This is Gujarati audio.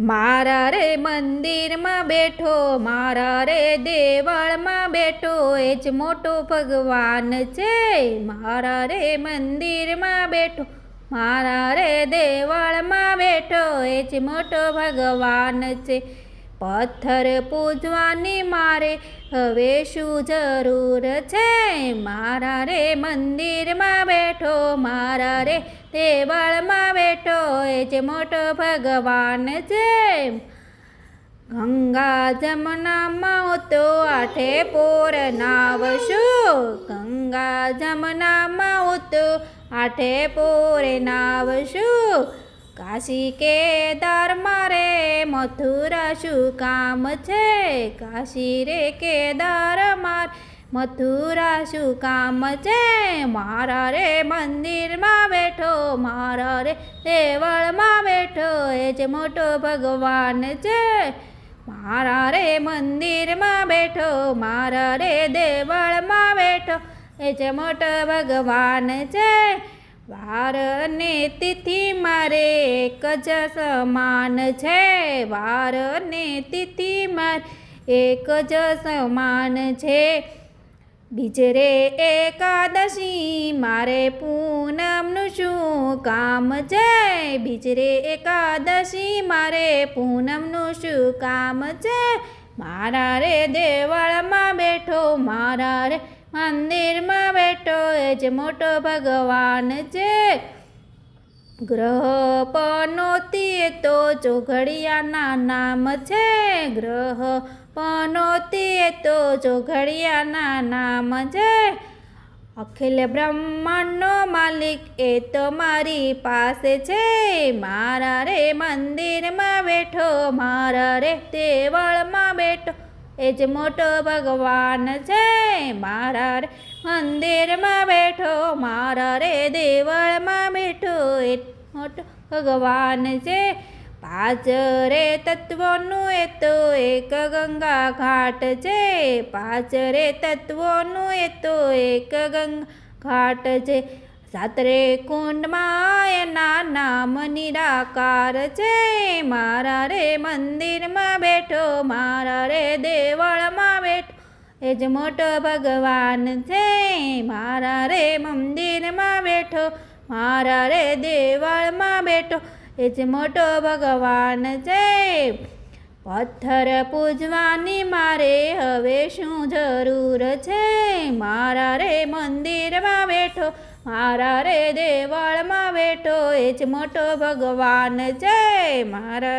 મારા રે મંદિરમાં બેઠો મારા રે દેવળમાં બેઠો, એ જ મોટો ભગવાન છે. મારા રે મંદિરમાં બેઠો મારા રે દેવળમાં બેઠો, એ જ મોટો ભગવાન છે. પથ્થર પૂજવાની મારે હવે શું જરૂર છે? મારા રે મંદિરમાં બેઠો મારા રે દેવળમાં બેઠો જ મોટો ભગવાન છે. ગંગા જમનામાં તો આઠે પોર નાવશો. ગંગા જમનામાં તો આઠે પોર નાવશો. કાશી કેદાર મારે મથુરા શું કામ છે? કાશી રે કેદાર માર મથુરા શું કામ છે? મારા રે મંદિરમાં બેઠો મારા રે, દેવળમાં બેઠો એ જ મોટો ભગવાન છે. મારા રે મંદિરમાં બેઠો, મારા રે દેવળમાં બેઠો એ જ મોટો ભગવાન છે. વાર અને તિથિ મારે એક જ સમાન છે. વાર અને તિથિ મારે એક જ સમાન છે. બીજરે એકાદશી મારે પૂનમનું શું કામ છે? બીજરે એકાદશી મારે, પૂનમનું શું કામ છે? મારા રે દેવાળમાં બેઠો, મારા રે મંદિરમાં બેઠો, એ જ મોટો ભગવાન છે. ગ્રહ પનોતી તો ચોઘડિયાના નામ છે. ગ્રહ પનોતી તો ચોઘડિયાના નામ છે. અખિલ બ્રહ્માંડનો માલિક એ તો મારી પાસે છે. મારા રે મંદિરમાં બેઠો, મારા રે દેવળમાં બેઠો, એ જ મોટો ભગવાન છે. મારા રે મંદિરમાં બેઠો, મારા રે દેવળમાં બેઠો, એ મોટો ભગવાન છે. પાંચ રે તત્વોનું એ તો એક ગંગા ઘાટ છે. પાંચ રે તત્વોનું એ તો એક ગંગા ઘાટ છે. સાતરે કુંડમાં એના નામ નિરાકાર છે. મારા રે મંદિરમાં બેઠો, મારા રે દેવળમાં બેઠો. એ જ મોટો ભગવાન છે. મારા રે મંદિરમાં બેઠો, મારા રે દેવળમાં બેઠો. એ જ મોટો ભગવાન છે. પથ્થર પૂજવાની મારે હવે શું જરૂર છે? મારા રે મંદિરમાં બેઠો, મારા રે દેવળમાં બેઠો, એ જ મોટો ભગવાન છે. મારા